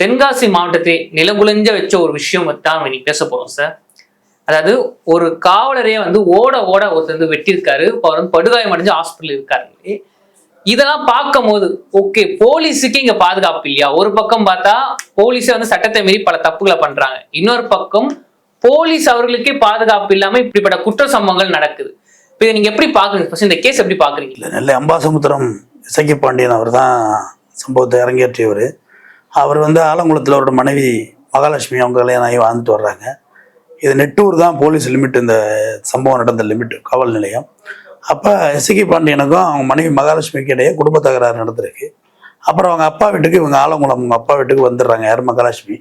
தென்காசி மாவட்டத்தை நிலகுலைஞ்ச வச்ச ஒரு விஷயம் தான் இன்னைக்கு பேச போறோம் சார் அதாவது ஒரு காவலரே வந்து ஓட ஓட ஒருத்தர் வந்து வெட்டியிருக்காரு. இப்போ அவர் வந்து படுகாயம் அடைஞ்சு ஹாஸ்பிட்டல் இருக்காரு. இதெல்லாம் பார்க்கும்போது ஓகே போலீஸுக்கு இங்க பாதுகாப்பு இல்லையா? ஒரு பக்கம் பார்த்தா போலீஸே வந்து சட்டத்தை மீறி பல தப்புகளை பண்றாங்க. இன்னொரு பக்கம் போலீஸ் அவர்களுக்கே பாதுகாப்பு இல்லாம இப்படிப்பட்ட குற்ற சம்பவங்கள் நடக்குது. இப்போ இதை நீங்க எப்படி பாக்குறீங்க? இந்த கேஸ் எப்படி பாக்குறீங்க? இல்லை நெல்லை அம்பாசமுத்திரம் இசக்கி பாண்டியன் அவர் தான் சம்பவத்தை அரங்கேற்றியவர். அவர் வந்து ஆலங்குளத்தில் அவரோட மனைவி மகாலட்சுமி அவங்க கல்யாணம் ஆகி வாழ்ந்துட்டு வர்றாங்க. இது நெட்டூர் தான் போலீஸ் லிமிட் இந்த சம்பவம் நடந்த லிமிட் காவல் நிலையம். அப்போ இசக்கி பாண்டியனுக்கும் அவங்க மனைவி மகாலட்சுமிக்கு இடையே குடும்ப தகராறு நடந்திருக்கு. அப்புறம் அவங்க அப்பா வீட்டுக்கு இவங்க ஆலங்குளம் அவங்க அப்பா வீட்டுக்கு வந்துடுறாங்க யார் மகாலட்சுமி.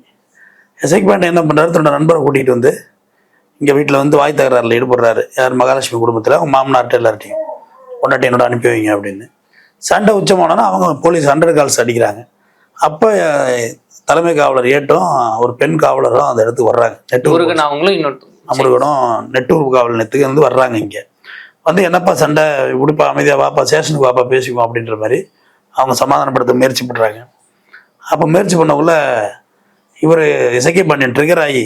இசக்கி பாண்டியன் என்ன பண்ணுறாரு தன்னோட நண்பரை கூட்டிகிட்டு வந்து இங்கே வீட்டில் வந்து வாய் தகராறில் ஈடுபடுறாரு. யார் மகாலட்சுமி குடும்பத்தில்? அவங்க மாமனார்ட்ட எல்லார்ட்டையும். பொண்டாட்டி என்னோட அனுப்பி வைங்க அப்படின்னு. சண்டை உச்சமானோன்னா அவங்க போலீஸ் ஹண்ட்ரட் கால்ஸ் அடிக்கிறாங்க. அப்போ தலைமை காவலர் ஏட்டும் ஒரு பெண் காவலரும் அந்த இடத்துக்கு வர்றாங்க. நெட்டூர் முருகன் அவங்களும் இன்னொருத்தர். அமருகனும் நெட்டூர் காவல் நிலையத்துக்கு வந்து வர்றாங்க இங்கே. வந்து என்னப்பா சண்டை? இப்படிப்பா அமைதியாக வாப்பா ஸ்டேஷனுக்கு வாப்பா பேசிக்குவோம் அப்படின்ற மாதிரி அவங்க சமாதானப்படுத்த முயற்சி பண்ணுறாங்க அப்போ முயற்சி பண்ணக்குள்ள இவர் இசைக்கை பாண்டியன் ட்ரிகர் ஆகி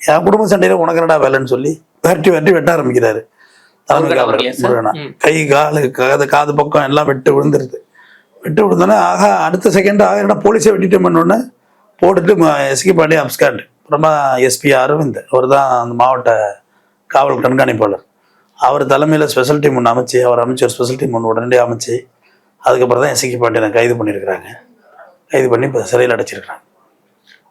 என் குடும்ப சண்டையில் உனக்கு என்னடா வேலைன்னு சொல்லி விரட்டி விரட்டி வெட்ட ஆரம்பிக்கிறாரு. தலைமை. கை காலு காது காது பக்கம் எல்லாம் வெட்டு விழுந்துருது. விட்டு விழுந்தோன்னே ஆகா அடுத்த செகண்ட் ஆக என்ன போலீஸை வெட்டிட்டு பண்ணோன்னே போட்டுட்டு எஸ்கே பாண்டி அப்ஸ்காண்ட். அப்புறமா எஸ்பி அரவிந்த் அவர் தான் அந்த மாவட்ட காவல் கண்காணிப்பாளர். அவர் தலைமையில் ஸ்பெஷல் டீம் ஒன்று அமைச்சு அவர் அமைச்சு ஒரு ஸ்பெஷல் டீம் ஒன்று உடனடியாக அமைச்சு அதுக்கப்புறம் தான் எஸ்கே பாண்டியனை கைது பண்ணியிருக்கிறாங்க. கைது பண்ணி இப்போ சிறையில் அடைச்சிருக்கிறாங்க.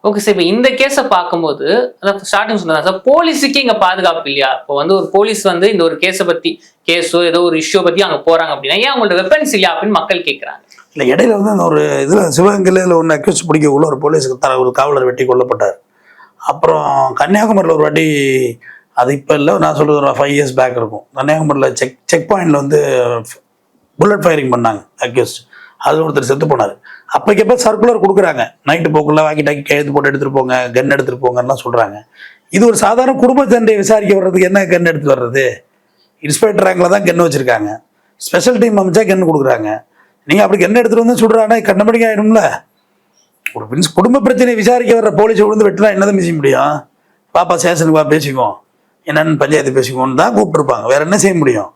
ஓகே சார் இப்போ இந்த கேஸை பார்க்கும்போது அதான் ஸ்டார்டிங் சொன்னதா சார் போலீஸுக்கு இங்கே பாதுகாப்பு இல்லையா? இப்போ வந்து ஒரு போலீஸ் வந்து இந்த ஒரு கேஸை பற்றி கேஸோ ஏதோ ஒரு இஷ்யூ பற்றி அங்கே போகிறாங்க அப்படின்னா ஏன் அவங்களோட வெப்பன்ஸ் இல்லையா அப்படின்னு மக்கள் கேட்குறாங்க இல்லை இடையில வந்து அந்த ஒரு இதில் சிவகங்கையில் ஒன்று அக்யூஸ் பிடிக்கக்குள்ள ஒரு போலீஸ் ஒரு காவலர் வெட்டி கொல்லப்பட்டார். அப்புறம் கன்னியாகுமரியில் ஒரு வாட்டி அது இப்போ இல்லை நான் சொல்கிறது ஒரு ஃபைவ் இயர்ஸ் பேக் இருக்கும். கன்னியாகுமரியில் செக் செக் பாயிண்டில் வந்து புல்லட் ஃபயரிங் பண்ணாங்க அக்யூஸ்ட் அது ஒருத்தர் செத்து போனார். அப்போக்கப்போ சர்க்குலர் கொடுக்குறாங்க. நைட்டு போக்குள்ள வாக்கி டாக்கி கையெழுத்து போட்டு எடுத்துகிட்டு போங்க கன் எடுத்துகிட்டு போங்கலாம் சொல்கிறாங்க இது ஒரு சாதாரண குடும்ப சண்டையை விசாரிக்க வர்றதுக்கு என்ன கன் எடுத்து வர்றது? இன்ஸ்பெக்டர் ரேங்கில் தான் கன் வச்சுருக்காங்க. ஸ்பெஷல் டீம் அமைச்சா கன் கொடுக்குறாங்க. நீங்கள் அப்படி என்ன எடுத்துகிட்டு வந்து சுடுறானா கண்டபடிக்க ஆயிடும்ல ஒரு பின்ஸ் குடும்ப பிரச்சனையை விசாரிக்க வர்ற போலீஸை விழுந்து வெட்டினா என்னதான் செய்ய முடியும்? பாப்பா சேஷனுக்கு வா பேசிக்குவோம். என்னன்னு பஞ்சாயத்து பேசிக்குவோன்னு தான் கூப்பிட்டுருப்பாங்க. வேற என்ன செய்ய முடியும்?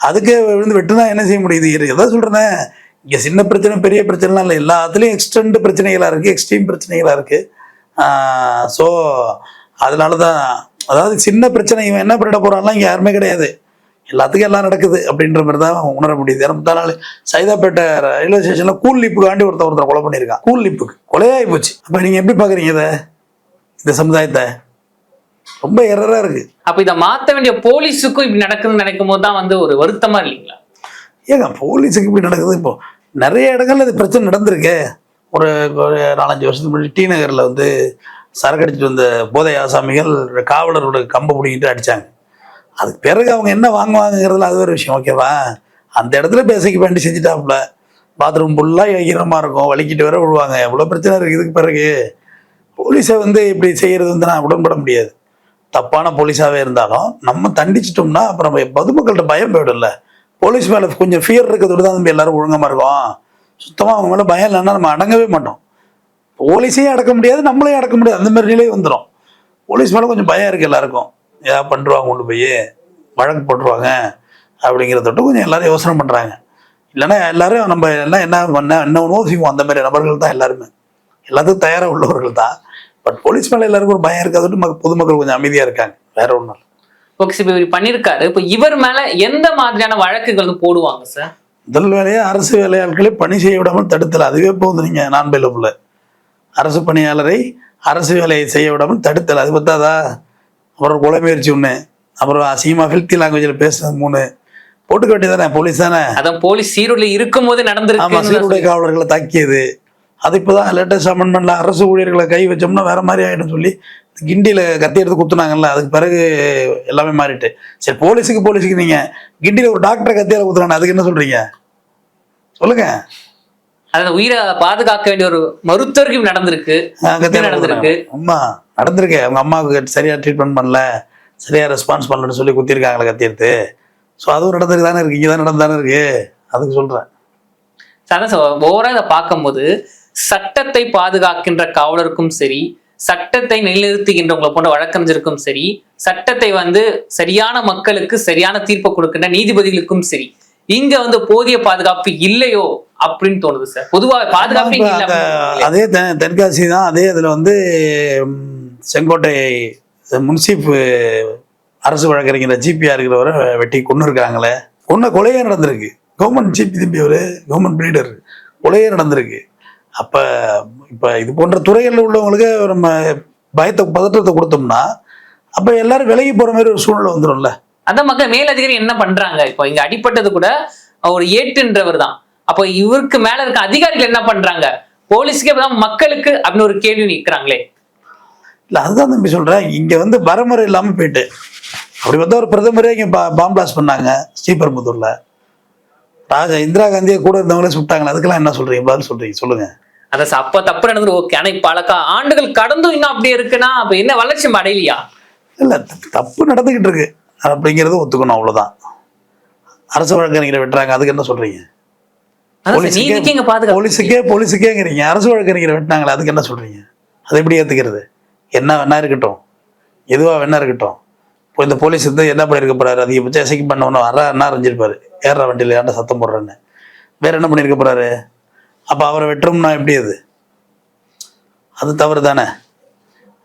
அதுக்கு விழுந்து வெட்டுனா என்ன செய்ய முடியுது இரு, எதாவது இங்கே சின்ன பிரச்சனை பெரிய பிரச்சனைலாம் இல்லை. எல்லாத்துலேயும் எக்ஸ்டெண்ட் பிரச்சனைகளாக இருக்குது எக்ஸ்ட்ரீம் பிரச்சனைகளாக இருக்குது ஸோ அதனால தான் அதாவது சின்ன பிரச்சனை இவன் என்ன பண்ணிட போகிறான்லாம் இங்கே யாருமே கிடையாது. எல்லாத்துக்கும் எல்லாம் நடக்குது அப்படின்ற மாதிரி தான் உணர முடியுது. ஏன்னா முந்தா நாள் சைதாப்பேட்டை ரயில்வே ஸ்டேஷனில் கூல் லிப்புக்காண்டி ஒருத்தர் ஒருத்தர் கொலை பண்ணியிருக்கான். கூல் லிப்புக்கு. கொலையாகி போச்சு. அப்போ நீங்கள் எப்படி பார்க்குறீங்க இதை? இந்த சமுதாயத்தை? ரொம்ப எரராக இருக்குது அப்ப இதை மாத்த வேண்டிய போலீஸுக்கும் இப்படி நடக்குதுன்னு நினைக்கும் போது தான் வந்து ஒரு வருத்தமா இல்லைங்களா? ஏங்க போலீஸுக்கு இப்படி நடக்குது? இப்போ நிறைய இடங்கள்ல இது பிரச்சனை நடந்திருக்கு. ஒரு ஒரு நாலஞ்சு வருஷத்துக்கு முன்னாடி டி நகரில் வந்து சரக்கு அடிச்சிட்டு வந்த போதை ஆசாமிகள் காவலரோட கம்பை பிடிங்கிட்டு அடிச்சாங்க. அதுக்கு பிறகு அவங்க என்ன வாங்குவாங்கிறதுல அது ஒரு விஷயம் ஓகேவா? அந்த இடத்துல பேசிக்க வேண்டி செஞ்சுட்டாப்புல. பாத்ரூம் ஃபுல்லாக ஈரமாக இருக்கும். வலிக்கிட்டு வர விழுவாங்க எவ்வளோ பிரச்சனை இருக்குது இதுக்கு பிறகு. போலீஸை வந்து இப்படி செய்கிறது வந்து நான் உடன்பட முடியாது. தப்பான போலீஸாகவே இருந்தாலும் நம்ம தண்டிச்சிட்டோம்னா அப்புறம் பொதுமக்கள்கிட்ட பயம் போயிடும்ல. போலீஸ் மேலே கொஞ்சம் ஃபியர் இருக்கிறதோட தான் நம்ம எல்லாரும் ஒழுங்கமாக இருக்கும். சுத்தமாக அவங்க மேலே பயம் இல்லைன்னா நம்ம அடங்கவே மாட்டோம். போலீஸையும் அடக்க முடியாது நம்மளையும் அடக்க முடியாது. அந்த மாதிரி நிலை வந்துடும் போலீஸ் மேலே கொஞ்சம் பயம் இருக்குது எல்லாருக்கும். ஏதாவது பண்ணுருவாங்க கொண்டு போய் வழக்கு போட்டுருவாங்க அப்படிங்கிறதொட்டு கொஞ்சம் எல்லாரும் யோசனை பண்ணுறாங்க இல்லைன்னா எல்லாரும் நம்ம எல்லாம் என்ன பண்ண என்ன யோசிப்போம். அந்த மாதிரி நபர்கள் தான் எல்லாருமே. எல்லாத்துக்கும் தயாராக உள்ளவர்கள் தான். பட் போலீஸ் மேலே எல்லாருக்கும் ஒரு பயம் இருக்காதுட்டு மக்க- பொதுமக்கள் கொஞ்சம் அமைதியாக இருக்காங்க. வேற ஒன்றும் ஓகே சார் இவர் பண்ணியிருக்காரு இப்போ இவர் மேல எந்த மாதிரியான வழக்குகள் போடுவாங்க சார்? முதல் வேலையை அரசு வேலையாட்களை பணி செய்ய விடாமல் தடுத்தல். அதுவே போதும் நீங்கள் நான் பயிலப்புல அரசு பணியாளரை அரசு வேலையை செய்ய விடாமல் தடுத்தல். அது பத்தாதா? அப்புறம் கொலை முயற்சி ஒன்று அப்புறம் அசிங்கமாக ஃபில்த்தி லாங்குவேஜில் பேசுனது மூணு. போட்டுக்க வேண்டியதானே போலீஸ் தானே? அதான் போலீஸ் சீருடையில் இருக்கும் போது ஆமாம் நடந்திருக்கு சீருடை காவலர்களை தாக்கியது. அது இப்போதான் லேட்டஸ்ட் அமெண்ட்மெண்ட்ல அரசு ஊழியர்களை கை வச்சோம்னா வேற மாதிரி ஆகிடும் சொல்லி கிண்டியில் கத்தி எடுத்து குத்துனாங்கல்ல அதுக்கு பிறகு எல்லாமே மாறிட்டு. சரி போலீஸுக்கு போலீஸுக்கு நீங்க கிண்டியில் ஒரு டாக்டரை கத்தியால குத்துறாங்க அதுக்கு என்ன சொல்றீங்க? சொல்லுங்க. அதாவது உயிரை பாதுகாக்க வேண்டிய ஒரு மருத்துவருக்கு நடந்திருக்கு. நடந்திருக்கு. குத்துறாங்க. நடந்திருக்கு. அவங்க அம்மாவுக்கு சரியா ட்ரீட்மெண்ட் பண்ணல. சரியா ரெஸ்பான்ஸ் பண்ணலன்னு சொல்லி குத்திருக்காங்களே கத்தி எடுத்து ஸோ அதுவும் நடந்திருக்கு தானே இருக்கு? இங்கே தான் நடந்து தானே இருக்கு? அதுக்கு சொல்றேன். சார் அதான் சார் ஓவரா இதை பார்க்கும்போது சட்டத்தை பாதுகாக்கின்ற காவலருக்கும் சரி சட்டத்தை நிலைநிறுத்துகின்றவங்களை போன்ற வழக்கறிஞருக்கும் சரி சட்டத்தை வந்து சரியான மக்களுக்கு சரியான தீர்ப்பு கொடுக்கின்ற நீதிபதிகளுக்கும் சரி இங்க வந்து போதிய பாதுகாப்பு இல்லையோ அப்படின்னு தோணுது சார். பொதுவா பாதுகாப்பு அதே தென் தென்காசி தான் அதே இதில் வந்து செங்கோட்டை முன்சிப் அரசு வழக்கறிஞர் ஜிபியா இருக்கிறவரை வெட்டி கொண்டு இருக்காங்களே. ஒன்று கொலையே நடந்திருக்கு. கவர்மெண்ட் ஜிபி திரும்பி அவர் கவர்மெண்ட் லீடர். கொலையே நடந்திருக்கு. அப்போ இப்போ இது போன்ற துறைகளில் உள்ளவங்களுக்கு நம்ம பயத்தை பதற்றத்தை கொடுத்தோம்னா அப்போ எல்லாரும் விலகி போகிற மாதிரி ஒரு சூழ்நிலை வந்துடும்ல அதான் மக்கள் மேலதிகாரி என்ன பண்றாங்க? இப்போ இங்க அடிப்பட்டது கூட ஒரு ஏட்டுன்றவர் தான். அப்போ இவருக்கு மேல இருக்க அதிகாரிகள் என்ன பண்றாங்க? போலீஸுக்கே மக்களுக்கு அப்படின்னு ஒரு கேள்வி நிற்கிறாங்களே இல்லை அதுதான் தம்பி சொல்கிறேன் இங்கே வந்து வரமுறை இல்லாமல் போயிட்டு. அப்படி வந்து ஒரு பிரதமரே இங்கே பா பாம் பிளாஸ்ட் பண்ணாங்க ஸ்ரீபெரும்புத்தூரில் ராஜா இந்திரா காந்தியை கூட இருந்தவங்களே சுட்டாங்களே அதுக்கெல்லாம் என்ன சொல்கிறீங்க பதில் சொல்கிறீங்க சொல்லுங்கள் அதான் அப்ப தப்பு நடந்தது ஓகே. ஆனா இப்ப பல கா- ஆண்டுகள் கடந்தும் இன்னும் அப்படியே இருக்குன்னா அப்ப என்ன வளர்ச்சி அடையலையா? இல்லை தப்பு நடந்துக்கிட்டு இருக்கு. அப்படிங்கிறத ஒத்துக்கணும் அவ்வளோதான் அரசு வழக்கறிஞரை வெட்டுறாங்க அதுக்கு என்ன சொல்கிறீங்க பாதுகாப்பு போலீஸுக்கே போலீஸுக்கேங்கிறீங்க. அரசு வழக்கறிஞரை வெட்டினாங்களே அதுக்கு என்ன சொல்கிறீங்க அதை எப்படி ஏற்றுக்கிறது என்ன வேணா இருக்கட்டும். எதுவாக வேணா இருக்கட்டும். இப்போ இந்த போலீஸ் வந்து என்ன பண்ணியிருக்க போறாரு? அதிகபட்சம் எசைக்கு பண்ணவன வர என்ன அறிஞ்சிருப்பாரு? ஏற வண்டியில் ஏன்டா சத்தம் போடுறேன்னு. வேற என்ன பண்ணியிருக்க போறாரு? அப்போ அவரை வெட்டுறோம்னா எப்படி அது? அது தவறு தானே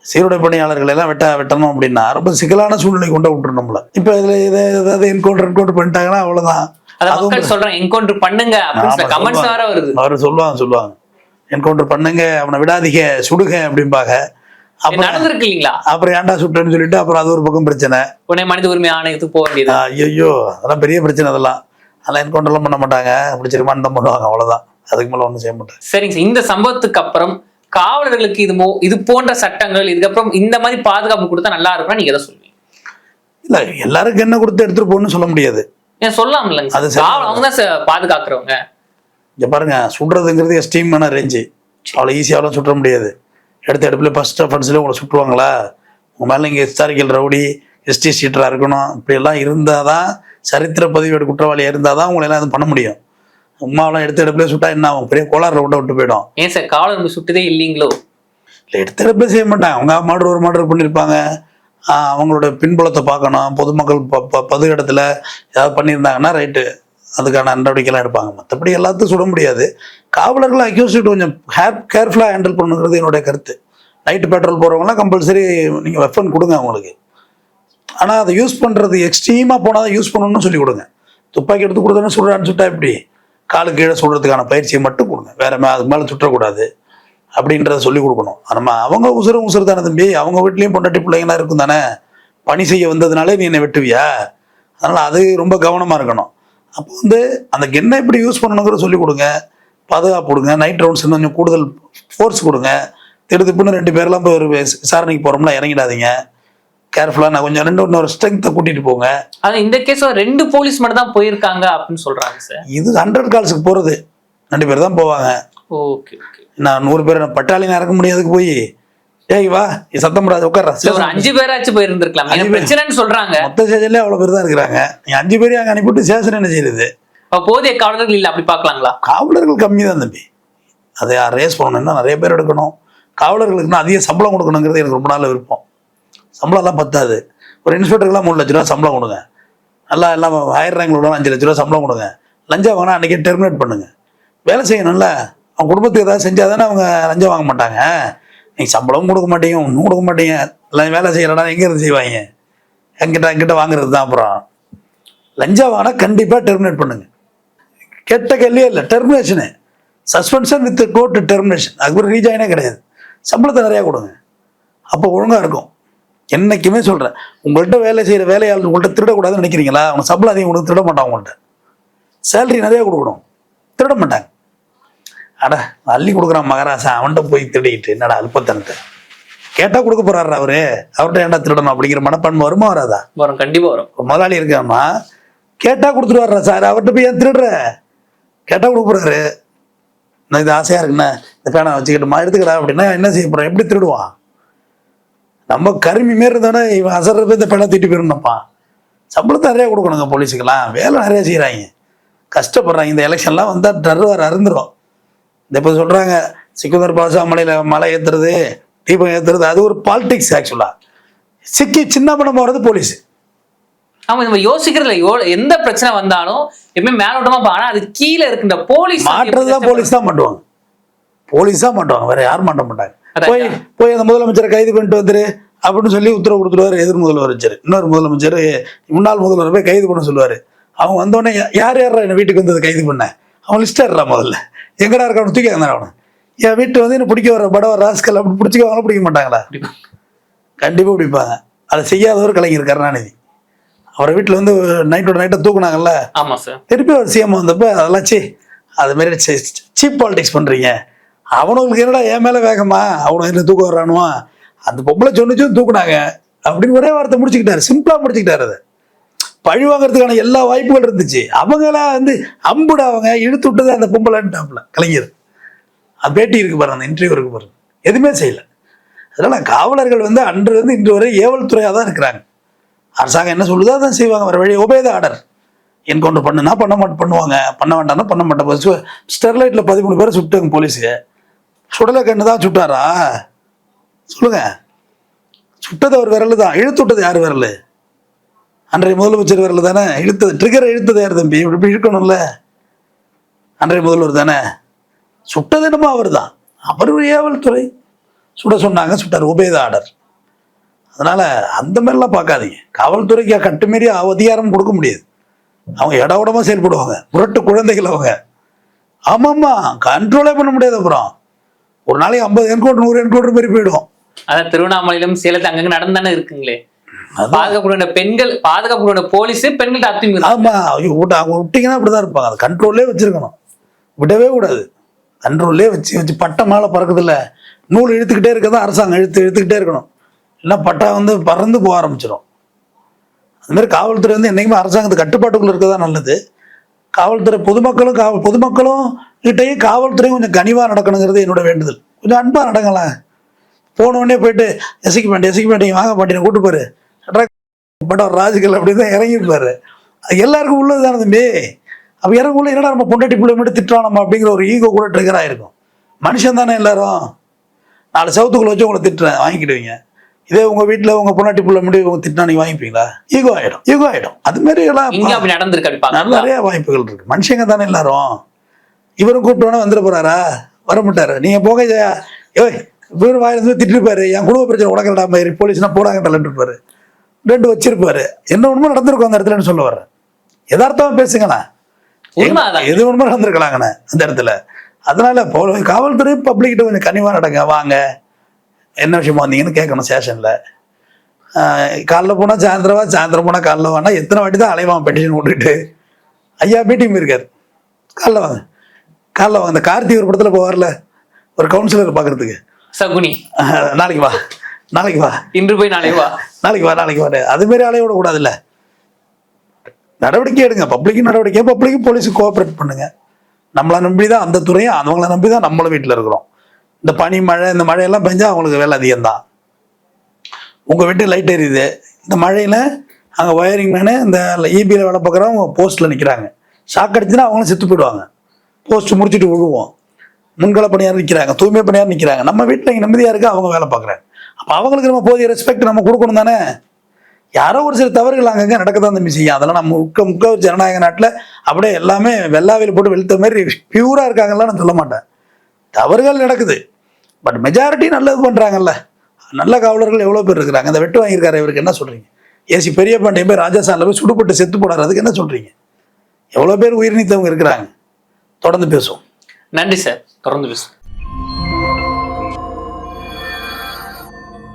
சீருடை பணியாளர்கள் எல்லாம் வெட்ட வெட்டணும் அப்படின்னா ரொம்ப சிக்கலான சூழ்நிலை கொண்டு விட்டுரும் நம்மள. இப்போ இதில் இதை ஏதாவது என்கவுண்டர் என்கவுண்டர் பண்ணிட்டாங்கன்னா அவ்வளோதான் அவர் சொல்லுவாங்க சொல்லுவாங்க. என்கவுண்டர் பண்ணுங்க அவனை விடாதீங்க சுடுக அப்படிம்பாங்க. நடந்திருக்கு இல்லைங்களா? அப்புறம் ஏன்டா சுட்டேன்னு சொல்லிட்டு அப்புறம் அது ஒரு பக்கம் பிரச்சனை. உடனே மனித உரிமை ஆணையத்துக்கு போக வேண்டியது. ஐயோ அதெல்லாம் பெரிய பிரச்சனை அதெல்லாம். அதெல்லாம் என்கவுண்டர்லாம் பண்ண மாட்டாங்க. ரிமாண்ட் தான் பண்ணுவாங்க அவ்வளவுதான். அதுக்கு மேலே ஒன்றும் செய்ய மாட்டாங்க. சரிங்க சார் இந்த சம்பவத்துக்கு அப்புறம் காவலர்களுக்கு இது இது போன்ற சட்டங்கள் இதுக்கப்புறம் இந்த மாதிரி பாதுகாப்பு கொடுத்தா நல்லா இருக்கும்னா நீங்க எதை சொல்லுவீங்க? இல்லை எல்லாருக்கும் என்ன கொடுத்து எடுத்துட்டு போகணும்னு சொல்ல முடியாது. ஏன் சொல்லலாம் இல்லைங்க அது அவங்க தான் பாதுகாக்கிறவங்க. இங்க பாருங்க சுடுறதுங்கிறது எஸ்டீமான ரேஞ்சு அவ்வளோ ஈஸியாகலாம் சுற்ற முடியாது. எடுத்த அடுப்பில் ஃபர்ஸ்ட் அஃபென்ஸ்லேயே உங்களை சுட்டுவாங்களா உங்கள் மேலே இங்கே ஹிஸ்டாரிக்கல் ரவுடி எஸ்டி சீட்டராக இருக்கணும். இப்படியெல்லாம் இருந்தால் தான் சரித்திர பதிவேடு குற்றவாளியாக இருந்தால் தான் உங்களை எல்லாம் இது பண்ண முடியும். உமாவெல்லாம் எடுத்த இடத்துல சுட்டா என்ன ஆகும்? பெரிய கோளாறுல விட்ட விட்டு போயிடும். ஏன் சார் நம்ம சுட்டதே இல்லைங்களோ? இல்லை எடுத்த இடத்துல செய்ய மாட்டாங்க. அவங்க மாடர் ஒரு மாடர் பண்ணியிருப்பாங்க அவங்களோட பின்புலத்தை பார்க்கணும். பொதுமக்கள் ப- ப- பொது இடத்துல ஏதாவது பண்ணியிருந்தாங்கன்னா ரைட்டு அதுக்கான நடவடிக்கைலாம் எடுப்பாங்க. மற்றபடி எல்லாத்தையும் சுட முடியாது. காவலர்கள் அக்யூஸ்ட் கொஞ்சம் ஹேர் கேர்ஃபுல்லாக ஹேண்டில் பண்ணுங்கிறது என்னுடைய கருத்து. நைட்டு பெட்ரோல் போகிறவங்களாம் கம்பல்சரி நீங்கள் வெப்பன் கொடுங்க அவங்களுக்கு. ஆனால் அதை யூஸ் பண்ணுறது எக்ஸ்ட்ரீமாக போனால் தான் யூஸ் பண்ணணும்னு சொல்லி கொடுங்க. துப்பாக்கி எடுத்து கொடுத்தோன்னு சுடுறான்னு சுட்டா எப்படி? காலு கீழே சுடுறதுக்கான பயிற்சியை மட்டும் கொடுங்க. வேற மே அதுக்கு மேலே சுற்றக்கூடாது. அப்படின்றத சொல்லி கொடுக்கணும். நம்ம அவங்க உசுர உசுறு தானே தம்பி? அவங்க வீட்லேயும் பொண்டாட்டி பிள்ளைங்களாம் இருக்கும் தானே? பணி செய்ய வந்ததுனாலே நீ என்னை வெட்டுவியா? அதனால் அது ரொம்ப கவனமாக இருக்கணும். அப்போ வந்து அந்த கென்னை எப்படி யூஸ் பண்ணணுங்கிறத சொல்லி கொடுங்க. பாதுகாப்பு கொடுங்க. நைட் ரவுண்ட்ஸ் இன்னும் கொஞ்சம் கூடுதல் ஃபோர்ஸ் கொடுங்க. திடுதிப்புன்னு ரெண்டு பேர்லாம் போய் ஒரு விச- விசாரணைக்கு போகிறோம்னா இறங்கிடாதீங்க. கேர்ஃபுல்லாக நான் கொஞ்சம் ரெண்டு இன்னொரு ஸ்ட்ரென்த்தை கூட்டிகிட்டு போங்க. அது இந்த கேஸ்ல ரெண்டு போலீஸ் மட்டும் தான் போயிருக்காங்க அப்படின்னு சொல்றாங்க சார் இது ஹண்ட்ரட் கால்ஸுக்கு போகிறது ரெண்டு பேர் தான் போவாங்க. Okay okay. நான் நூறு பேர் பட்டாளினா இறக்க முடியாதுக்கு போய். ஏய் வா. சத்தம் போடாது உட்கார்றா. ஒரு அஞ்சு பேராச்சும் போயிருந்திருக்கலாம். பிரச்சனைன்னு சொல்றாங்க. மொத்த ஸ்டேஷன்லேயே அவ்வளோ பேர் தான் இருக்கிறாங்க. நீ அஞ்சு பேரையும் அங்கே அனுப்பிவிட்டு சேஷன் என்ன செய்யுது அப்ப போதிய காவலர்கள் இல்ல அப்படி பாக்கலாங்களா காவலர்கள் கம்மி தான் தம்பி. அதை ரேஸ் பண்ணணும்னா நிறைய பேர் எடுக்கணும். காவலர்களுக்குன்னா அதிக சம்பளம் கொடுக்கணுங்கிறது எனக்கு ரொம்ப நாள் விருப்பம். சம்பளம்லாம் பத்தாது. ஒரு இன்ஸ்பெக்டருக்குலாம் மூணு லட்ச ரூபா சம்பளம் கொடுங்க. நல்லா எல்லாம் ஹையர் ரேங்கில் உள்ள அஞ்சு லட்ச ரூபா சம்பளம் கொடுங்க. லஞ்சம் வாங்கினா அன்றைக்கே டெர்மினேட் பண்ணுங்க. வேலை செய்யணும்ல. அவங்க குடும்பத்துக்கு ஏதாவது செஞ்சால் தானே அவங்க லஞ்சம் வாங்க மாட்டாங்க. நீங்கள் சம்பளமும் கொடுக்க மாட்டீங்க ஒன்றும் கொடுக்க மாட்டீங்க. எல்லாம் வேலை செய்யலடா எங்கே இருந்து செய்வாங்க? என்கிட்ட என்கிட்ட வாங்குறது தான் அப்புறம். லஞ்சம் வாங்கினா கண்டிப்பாக டெர்மினேட் பண்ணுங்க. கெட்ட கேள்வியே இல்லை டெர்மினேஷனு சஸ்பென்ஷன் வித் கோர்ட் டெர்மினேஷன் அதுக்கு ரீஜாயினே கிடையாது. சம்பளத்தை நிறையா கொடுங்க. அப்போ ஒழுங்காக இருக்கும். என்னைக்குமே சொல்கிறேன் உங்கள்கிட்ட வேலை செய்கிற வேலையாளர் உங்கள்கிட்ட திருடக்கூடாதுன்னு நினைக்கிறீங்களா? அவங்க சம்பளம் அதிகம் கொடுத்து திருட மாட்டான் உங்கள்கிட்ட சேலரி நிறையா கொடுக்கணும். திருட மாட்டாங்க. அட அள்ளி கொடுக்குறான் மகராசா. அவன்கிட்ட போய் திருடிக்கிட்டு என்னடா அல்பத்தனத்தை? கேட்டால் கொடுக்க போறாரு அவரு. அவர்கிட்ட ஏன்டா திருடணும் அப்படிங்கிற மனப்பான்மை வருமா வராதா? வரும் கண்டிப்பா வரும். முதலாளி இருக்காமா கேட்டா கொடுத்துருவாரா சார். அவர்கிட்ட போய் ஏன் திருடுற? கேட்டா கொடுக்க போறாரு. நான் இது ஆசையா இருக்குண்ணே இந்த பேனை வச்சுக்கிட்டுமா? எடுத்துக்கடா அப்படின்னா என்ன செய்ய போறான்? எப்படி திருடுவான்? நம்ம கருமி மாரி இருந்தோடனே இவன் அசர்ற போய் இந்த பேனை தூட்டி போயிருந்தப்பா சம்பளத்தை நிறைய கொடுக்கணுங்க போலீஸுக்கெல்லாம். வேலை நிறைய செய்கிறாங்க கஷ்டப்படுறாங்க. இந்த எலெக்ஷன்லாம் வந்தால் டர்வர் அருந்துரும். இந்த இப்போ சொல்கிறாங்க சிக்கந்தர் பாஷா மலையில் மலை ஏற்றுறது தீபம் ஏற்றுறது அது ஒரு பாலிடிக்ஸ் ஆக்சுவலாக சிக்கி சின்ன பணம் போகிறது போலீஸ் ஆமா நம்ம யோசிக்கிறதுல எந்த பிரச்சனை வந்தாலும் எப்பவுமே மேலோட்டமா ஆனா அது கீழே இருக்கின்ற போலீஸ் மாட்டுறது தான் போலீஸ் தான் மாட்டுவாங்க. போலீஸ் தான் மாட்டுவாங்க. வேற யாரும் மாட்ட மாட்டாங்க. போய் போய் அந்த முதலமைச்சரை கைது பண்ணிட்டு வந்துரு அப்படின்னு சொல்லி உத்தரவு கொடுத்துருவாரு எதிர் முதலமைச்சர் இன்னொரு முதலமைச்சர் முன்னாள் முதல்வர் போய் கைது பண்ண சொல்லுவாரு. அவங்க வந்தோடனே யார் யாரா என்ன வீட்டுக்கு வந்தது கைது பண்ண? அவன் லிஸ்ட் ஏறா முதல்ல. எங்கடா இருக்கான்னு தூக்கி வந்தான் அவனை. என் வீட்டு வந்து என்ன பிடிக்க வர படவ ராஸ்கல் அப்படி பிடிச்சிக்கவாங்களா பிடிக்க மாட்டாங்களா? கண்டிப்பாக பிடிப்பாங்க. அதை செய்யாதவர் கலைஞர் கருணாநிதி. அவரை வீட்டில் வந்து நைட்டோட நைட்டை தூக்குனாங்கல்ல? ஆமா சார் திருப்பி ஒரு சிஎம் வந்தப்ப அதெல்லாம் சி அது மாதிரி சீப் பாலிடிக்ஸ் பண்றீங்க. அவனுங்களுக்கு என்னடா என் மேல வேகமா அவனை என்ன தூக்க வர்றானுவா? அந்த பொம்பளை சொன்னிச்சும் தூக்குனாங்க. அப்படின்னு ஒரே வார்த்தை முடிச்சுக்கிட்டாரு. சிம்பிளா முடிச்சுக்கிட்டாரு அதை. பழி வாங்குறதுக்கான எல்லா வாய்ப்புகள் இருந்துச்சு. அவங்களாம் வந்து அம்புட அவங்க இழுத்து விட்டது அந்த பொம்பளைன்ட்டாப்ல கலைஞர். அது பேட்டி இருக்கு பாருங்க அந்த இன்டர்வியூ இருக்கு பாருங்க. எதுவுமே செய்யல. அதனால காவலர்கள் வந்து அன்று வந்து இன்று வரை ஏவல் துறையாக தான் இருக்கிறாங்க. அரசாங்கம் என்ன சொல்லுதோ அதான் செய்வாங்க. வர வழி ஒபேத ஆர்டர். என்கவுண்டர் பண்ணுனா பண்ண மாட்டேன் பண்ணுவாங்க. பண்ண வேண்டாம்னா பண்ண மாட்டேன். ஸ்டெர்லைட்டில் பதிமூணு பேரை சுட்டாங்க போலீஸு சுடலை கண்ணு தான் சுட்டாரா? சொல்லுங்க. சுட்டது அவர் விரல் தான் இழுத்து விட்டது யார் விரல்? அன்றைய முதலமைச்சர் வரல தானே இழுத்தது ட்ரிகரை இழுத்தது யார் தம்பி. இப்படி இழுக்கணும்ல. அன்றைய முதல்வர் தானே. சுட்டது என்னமோ அவர் தான் அவர் ஒரு துறை சுட சொன்னாங்க சுட்டார் உபேத ஆர்டர் அதனால் அந்த மாதிரிலாம் பார்க்காதீங்க. காவல்துறைக்கு கட்டுமீறி அதிகாரம் கொடுக்க முடியாது. அவங்க இட செயல்படுவாங்க. புரட்டு குழந்தைகள் அவங்க. ஆமாம்மா கண்ட்ரோலே பண்ண முடியாது அப்புறம். ஒரு நாளைக்கு ஐம்பது என்கவுண்டர் நூறு என்கவுண்டர் மாதிரி போயிடும். அதான் திருவண்ணாமலையிலும் சேலத்து அங்கங்கே நடந்தானே இருக்குங்களே. பாதுகாப்பு பெண்கள் பாதுகாப்பு போலீஸ் பெண்கள் அத்துமீறல் ஆமா ஐயோ விட்டு அவங்க விட்டீங்கன்னா அப்படிதான் இருப்பாங்க. அது கண்ட்ரோல்லே வச்சிருக்கணும். விடவே கூடாது. கண்ட்ரோல்லே வச்சு வச்சு பட்டை மேலே பறக்குதுல்ல. நூல் இழுத்துக்கிட்டே இருக்கதான் அரசாங்கம் இழுத்து இழுத்துக்கிட்டே இருக்கணும். இல்லைன்னா பட்டா வந்து பறந்து போக ஆரம்பிச்சிடும் அது மாதிரி காவல்துறை வந்து என்றைக்குமே அரசாங்கத்து கட்டுப்பாட்டுக்குள்ள இருக்கதா நல்லது. காவல்துறை பொதுமக்களும் காவல் பொதுமக்களும் கிட்டேயும் காவல்துறையும் கொஞ்சம் கனிவாக நடக்கணுங்கிறது என்னோட வேண்டுதல். கொஞ்சம் அன்பாக நடங்களேன். போன உடனே போயிட்டு எசிக்க மாட்டேன் எசிக்க மாட்டேங்க வாங்க மாட்டேன் கூட்டு போரு படம் ராஜுகள் அப்படின்னு தான் இறங்கியிருப்பாரு. எல்லாருக்கும் உள்ளது தானே தம்பி. அப்போ இறங்குள்ள என்னடா நம்ம பொண்டாட்டி பிள்ளை மட்டும் திட்டுறோம் நம்ம அப்படிங்கிற ஒரு ஈகோ கூட ட்ரிகர் ஆயிருக்கும். மனுஷன் தானே எல்லாரும். நாலு சவுத்துக்குள்ள வச்சு உங்களை திட்டுறேன் வாங்கிக்கிடுவீங்க. இதே உங்க வீட்டில் உங்க பொண்டாட்டி பிள்ளை மட்டும் உங்க திட்டினா நீங்க வாங்கிப்பீங்களா? ஈகோ ஆயிடும் ஈகோ ஆயிடும். அது மாதிரி எல்லாம் அப்படி நடந்திருக்கு அப்படி நிறைய வாய்ப்புகள் இருக்கு. மனுஷங்க தானே எல்லாரும். இவரும் கூப்பிட்டோன்னே வந்துட போறாரா? வர மாட்டாரு. நீங்க போக ஏய் இவர் வாயிலிருந்து திட்டிருப்பாரு. என் குடும்ப பிரச்சனை உடக்கலடா மாதிரி போலீஸ்னா போடாங்க தலன்ட்டு ரெண்டு வச்சிருப்பாரு. என்ன உண்மை நடந்திருக்கும் அந்த இடத்துலன்னு சொல்ல வர்றேன். யதார்த்தமா பேசுங்களா. உண்மை அதான். எது உண்மை நடந்திருக்கலாங்கண்ணே அந்த இடத்துல. அதனால காவல்துறை பப்ளிக்கிட்ட கொஞ்சம் கனிவா நடங்க வாங்க. என்ன விஷயமா வந்தீங்கன்னு கேட்கணும் ஸ்டேஷன்ல காலைல போனா சாயந்தரம் வா சாயந்தரம் போனா காலைல வானா எத்தனை வாட்டி தான் அலைவான் பெட்டிஷன் விட்டுட்டு ஐயா மீட்டிங் இருக்காரு காலைல வாங்க. காலைல வாங்க. இந்த கார்த்திக் ஒரு படத்துல போவார்ல ஒரு கவுன்சிலர் பார்க்கறதுக்கு. சகுனி. நாளைக்கு வா. நாளைக்கு வா. இன்று போய் நாளை வா. நாளைக்கு வா நாளைக்கு வரேன் அது அலைய விடக்கூடாதுல்ல நடவடிக்கை எடுங்க. பப்ளிக்கும் நடவடிக்கை பப்ளிக்கும் போலீஸுக்கு கோஆப்ரேட் பண்ணுங்க. நம்மளை நம்பி தான் அந்த துறையும் அவங்கள நம்பி தான் நம்மளும் வீட்டில் இருக்கிறோம். இந்த பனி மழை இந்த மழையெல்லாம் பெஞ்சா அவங்களுக்கு வேலை அதிகம்தான். உங்கள் வீட்டு லைட் எரியுது. இந்த மழையில் அங்கே ஒயரிங் மேனு இந்த இபியில் வேலை பார்க்குறவங்க போஸ்ட்டில் நிற்கிறாங்க ஷாக் அடிச்சுன்னா அவங்களும் செத்து போயிடுவாங்க. போஸ்ட் முடிச்சுட்டு விழுவோம். முன்கள பணியார் நிற்கிறாங்க தூய்மை பணியார் நிற்கிறாங்க நம்ம வீட்டில் இங்கே நிம்மதியாக இருக்கு அவங்க வேலை பார்க்குறாங்க. அப்போ அவங்களுக்கு நம்ம போதிய ரெஸ்பெக்ட் நம்ம கொடுக்கணும் தானே? யாரோ ஒரு சில தவறுகள் அங்கங்கே நடக்க தான் தம்பி செய்யும். அதெல்லாம் நம்ம முக்க முக்க ஜனநாயக நாட்டில் அப்படியே எல்லாமே வெள்ளாவில் போட்டு வெளுத்த மாதிரி பியூராக இருக்காங்கலாம் நான் சொல்ல மாட்டேன். தவறுகள் நடக்குது. பட் மெஜாரிட்டி நல்லது பண்ணுறாங்கல்ல நல்ல காவலர்கள் எவ்வளோ பேர் இருக்கிறாங்க? இந்த வெட்டு வாங்கியிருக்காரு இவருக்கு என்ன சொல்கிறீங்க ஏசி பெரிய பாண்டியன் போய் ராஜஸ்தானில் போய் சுடுபட்டு செத்து போனார். அதுக்கு என்ன சொல்கிறீங்க எவ்வளோ பேர் உயிர் நீத்தவங்க இருக்கிறாங்க? தொடர்ந்து பேசுவோம். நன்றி சார். தொடர்ந்து பேசுவோம்.